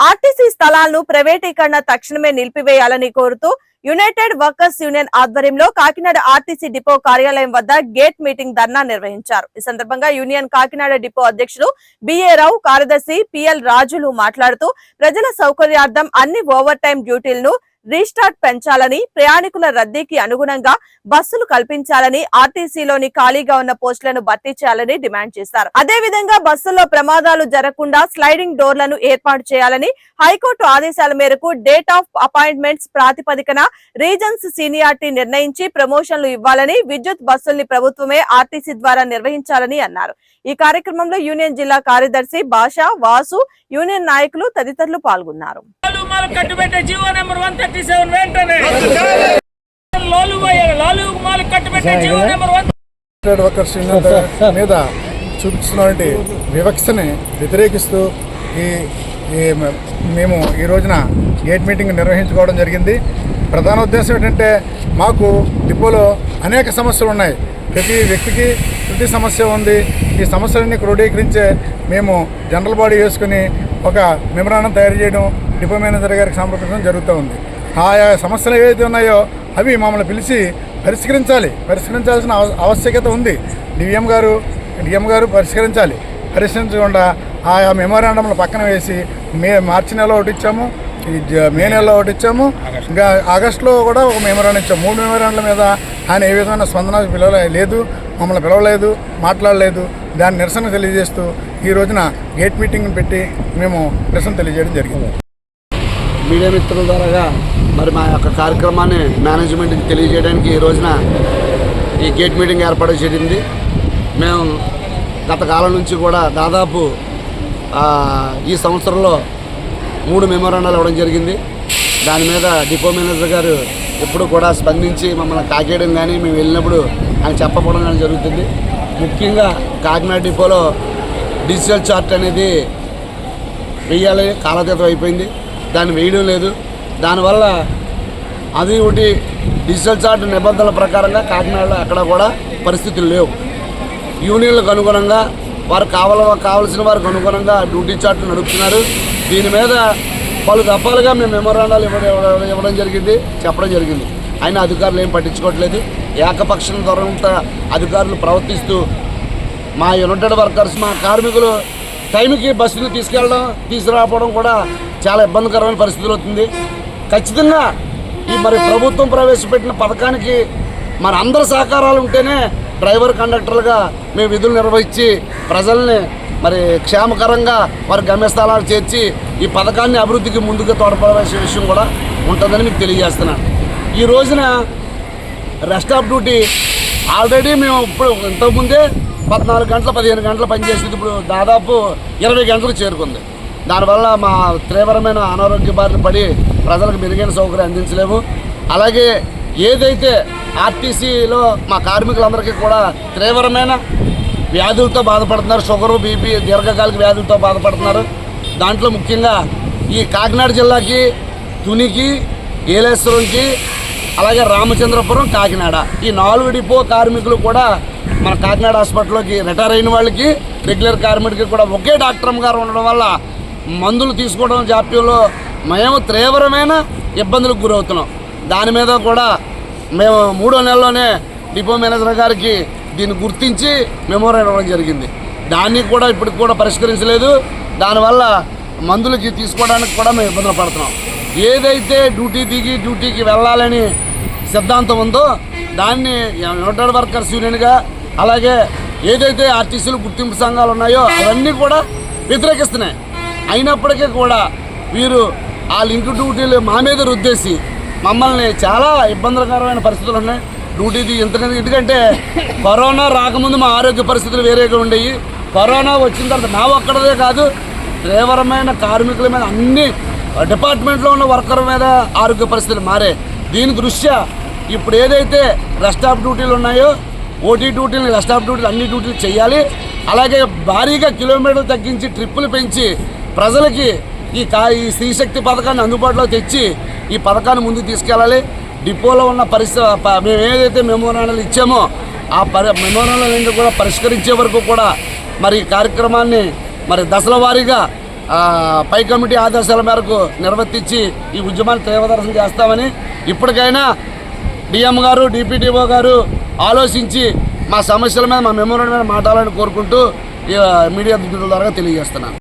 RTC స్థలాలను ప్రైవేటీకరణ తక్షణమే నిలిపివేయాలని కోరుతూ యునైటెడ్ వర్కర్స్ యూనియన్ ఆధ్వర్యంలో కాకినాడ ఆర్టీసీ డిపో కార్యాలయం వద్ద గేట్ మీటింగ్ ధర్నా నిర్వహించారు. ఈ సందర్భంగా యూనియన్ కాకినాడ డిపో అధ్యక్షులు బిఏ రావు కార్యదర్శి పిఎల్ రాజులు మాట్లాడుతూ ప్రజల సౌకర్యార్థం అన్ని ఓవర్ టైం డ్యూటీలను రీస్టార్ట్ పెంచాలని ప్రయాణికుల రద్దీకి అనుగుణంగా బస్సులు కల్పించాలని ఆర్టీసీలోని ఖాళీగా ఉన్న పోస్టులను భర్తీ చేయాలని డిమాండ్ చేశారు. అదే విధంగా బస్సుల్లో ప్రమాదాలు జరగకుండా స్లైడింగ్ డోర్లను ఏర్పాటు చేయాలని హైకోర్టు ఆదేశాల మేరకు డేట్ ఆఫ్ అపాయింట్మెంట్స్ ప్రాతిపదికన రీజన్స్ సీనియారిటీ నిర్ణయించి ప్రమోషన్లు ఇవ్వాలని విద్యుత్ బస్సుల్ని ప్రభుత్వమే ఆర్టీసీ ద్వారా నిర్వహించాలని అన్నారు. ఈ కార్యక్రమంలో యూనియన్ జిల్లా కార్యదర్శి భాష వాసు యూనియన్ నాయకులు తదితరులు పాల్గొన్నారు. మాల కట్టుబెట్టే G O number one thirty seven వెంటనే. లాలు పోయారు. లాలు మాల కట్టుబెట్టే G O number one. Workers మీద చూపిస్తున్నటువంటి వివక్షని వ్యతిరేకిస్తూ ఈ మేము ఈ రోజున గేట్ మీటింగ్ నిర్వహించుకోవడం జరిగింది. ప్రధాన ఉద్దేశం ఏంటంటే మాకు డిపోలో అనేక సమస్యలు ఉన్నాయి. ప్రతి వ్యక్తికి ప్రతి సమస్య ఉంది. ఈ సమస్యలన్నీ క్రోడీకరించే మేము జనరల్ బాడీ వేసుకుని ఒక మెమరాండం తయారు చేయడం డిపో మేనేజర్ గారికి సమర్పించడం జరుగుతూ ఉంది. ఆయా సమస్యలు ఏవైతే ఉన్నాయో అవి మమ్మల్ని పిలిచి పరిష్కరించాలి. పరిష్కరించాల్సిన ఆవశ్యకత ఉంది. డిఎం గారు డిఎం గారు పరిష్కరించాలి. పరిష్కరించకుండా ఆయా మెమోరాండంలు పక్కన వేసి మే మార్చి నెలలో ఒకటి ఇచ్చాము. ఈ మే నెలలో ఒకటి ఇచ్చాము. ఇంకా ఆగస్టులో కూడా ఒక మెమోరాండం ఇచ్చాము. మూడు మెమోరాండ్ల మీద ఆయన ఏ విధమైన స్పందన పిలవలే లేదు. మమ్మల్ని పిలవలేదు మాట్లాడలేదు. దాని నిరసన తెలియజేస్తూ ఈ రోజున గేట్ మీటింగ్ పెట్టి మేము నిరసన తెలియజేయడం జరిగింది. మీడియా మిత్రుల ద్వారాగా మరి మా యొక్క కార్యక్రమాన్ని మేనేజ్మెంట్కి తెలియజేయడానికి ఈ రోజున ఈ గేట్ మీటింగ్ ఏర్పాటు చేసింది మేము గత కాలం నుంచి కూడా దాదాపు ఈ సంవత్సరంలో మూడు మెమోరాండాలు ఇవ్వడం జరిగింది. దాని మీద డిపో మేనేజర్ గారు ఎప్పుడు కూడా స్పందించి మమ్మల్ని కాకేయడం కానీ మేము వెళ్ళినప్పుడు ఆయన చెప్పకపోవడం కానీ జరుగుతుంది. ముఖ్యంగా కాకినాడ డిపోలో డిజిటల్ చార్ట్ అనేది వెయ్యాలి కాలతీతం అయిపోయింది. దాన్ని వేయడం లేదు. దానివల్ల అది ఒకటి డిజిటల్ చార్ట్ నిబంధనల ప్రకారంగా కాకినాడలో అక్కడ కూడా పరిస్థితులు లేవు. యూనియన్లకు అనుగుణంగా వారు కావాల కావాల్సిన వారికి అనుగుణంగా డ్యూటీ చార్ట్లు నడుపుతున్నారు. దీని మీద పలు దఫాలుగా మేము మెమోరాండాలు ఇవ్వడం ఇవ్వడం- ఇవ్వడం జరిగింది చెప్పడం జరిగింది. అయినా అధికారులు ఏం పట్టించుకోవట్లేదు. ఏకపక్షం ధరంత అధికారులు ప్రవర్తిస్తూ మా యునైటెడ్ వర్కర్స్ మా కార్మికులు టైంకి బస్సులు తీసుకెళ్ళడం తీసుకురాకపోవడం కూడా చాలా ఇబ్బందికరమైన పరిస్థితులు అవుతుంది. ఖచ్చితంగా ఈ మరి ప్రభుత్వం ప్రవేశపెట్టిన పథకానికి మన అందరి సహకారాలు ఉంటేనే డ్రైవర్ కండక్టర్లుగా మేము విధులు నిర్వహించి ప్రజల్ని మరి క్షేమకరంగా వారి గమ్యస్థానాలు చేర్చి ఈ పథకాన్ని అభివృద్ధికి ముందుకు తోడ్పడే విషయం కూడా ఉంటుందని మీకు తెలియజేస్తున్నాను. ఈ రోజున రెస్ట్ ఆఫ్ డ్యూటీ ఆల్రెడీ మేము ఇప్పుడు ఇంతకుముందే పద్నాలుగు గంటల పదిహేను గంటలు పనిచేసింది ఇప్పుడు దాదాపు ఇరవై గంటలకు చేరుకుంది. దానివల్ల మా తీవ్రమైన అనారోగ్య బారిన పడి ప్రజలకు మెరుగైన సౌకర్యం అందించలేము. అలాగే ఏదైతే ఆర్టీసీలో మా కార్మికులందరికీ కూడా తీవ్రమైన వ్యాధులతో బాధపడుతున్నారు షుగరు బీపీ దీర్ఘకాలిక వ్యాధులతో బాధపడుతున్నారు. దాంట్లో ముఖ్యంగా ఈ కాకినాడ జిల్లాకి తునికి ఏలేశ్వరంకి అలాగే రామచంద్రపురం కాకినాడ ఈ నాలుగు డిపో కార్మికులు కూడా మన కాకినాడ హాస్పిటల్లోకి రిటైర్ అయిన వాళ్ళకి రెగ్యులర్ కార్మికులకి కూడా ఒకే డాక్టర్ గారు ఉండడం వల్ల మందులు తీసుకోవడం జాప్యంలో మేము తీవ్రమైన ఇబ్బందులకు గురవుతున్నాం. దాని మీద కూడా మేము మూడో నెలలోనే డిపో మేనేజర్ గారికి దీన్ని గుర్తించి మెమోరం ఇవ్వడం జరిగింది. దాన్ని కూడా ఇప్పటికి కూడా పరిష్కరించలేదు. దానివల్ల మందులకి తీసుకోవడానికి కూడా మేము ఇబ్బందులు పడుతున్నాం. ఏదైతే డ్యూటీ దిగి డ్యూటీకి వెళ్ళాలని సిద్ధాంతం ఉందో దాన్ని యునైటెడ్ వర్కర్స్ యూనియన్గా అలాగే ఏదైతే ఆర్టీసీలు గుర్తింపు సంఘాలు ఉన్నాయో అవన్నీ కూడా వ్యతిరేకిస్తున్నాయి. అయినప్పటికీ కూడా వీరు ఆ లింక్ డ్యూటీలు మా మీద రుద్దేసి మమ్మల్ని చాలా ఇబ్బందికరమైన పరిస్థితులు ఉన్నాయి. డ్యూటీది ఇంత ఎందుకంటే ఎందుకంటే కరోనా రాకముందు మా ఆరోగ్య పరిస్థితులు వేరేగా ఉండేవి. కరోనా వచ్చిన తర్వాత నా ఒక్కడదే కాదు తీవ్రమైన కార్మికుల మీద అన్ని డిపార్ట్మెంట్లో ఉన్న వర్కర్ మీద ఆరోగ్య పరిస్థితులు మారే దీని దృష్ట్యా ఇప్పుడు ఏదైతే రెస్ట్ ఆఫ్ డ్యూటీలు ఉన్నాయో ఓటీ డ్యూటీలు రెస్ట్ ఆఫ్ డ్యూటీలు అన్ని డ్యూటీలు చేయాలి. అలాగే భారీగా కిలోమీటర్లు తగ్గించి ట్రిప్పులు పెంచి ప్రజలకి ఈ కా ఈ స్త్రీశక్తి పథకాన్ని అందుబాటులో తెచ్చి ఈ పథకాన్ని ముందుకు తీసుకెళ్ళాలి. డిపోలో ఉన్న పరిస్థితి మేము ఏదైతే మెమోరాండాలు ఇచ్చామో ఆ పరి మెమోరాండాలన్నీ కూడా పరిష్కరించే వరకు కూడా మరి ఈ కార్యక్రమాన్ని మరి దశల వారీగా పై కమిటీ ఆదేశాల మేరకు నిర్వర్తించి ఈ ఉద్యమాన్ని తీవ్రదర్శనం చేస్తామని ఇప్పటికైనా డిఎం గారు డిపిటిఓ గారు ఆలోచించి మా సమస్యల మీద మా మెమోరియల్ మీద మాట్లాడాలని కోరుకుంటూ మీడియా ద్వారా తెలియజేస్తున్నాను.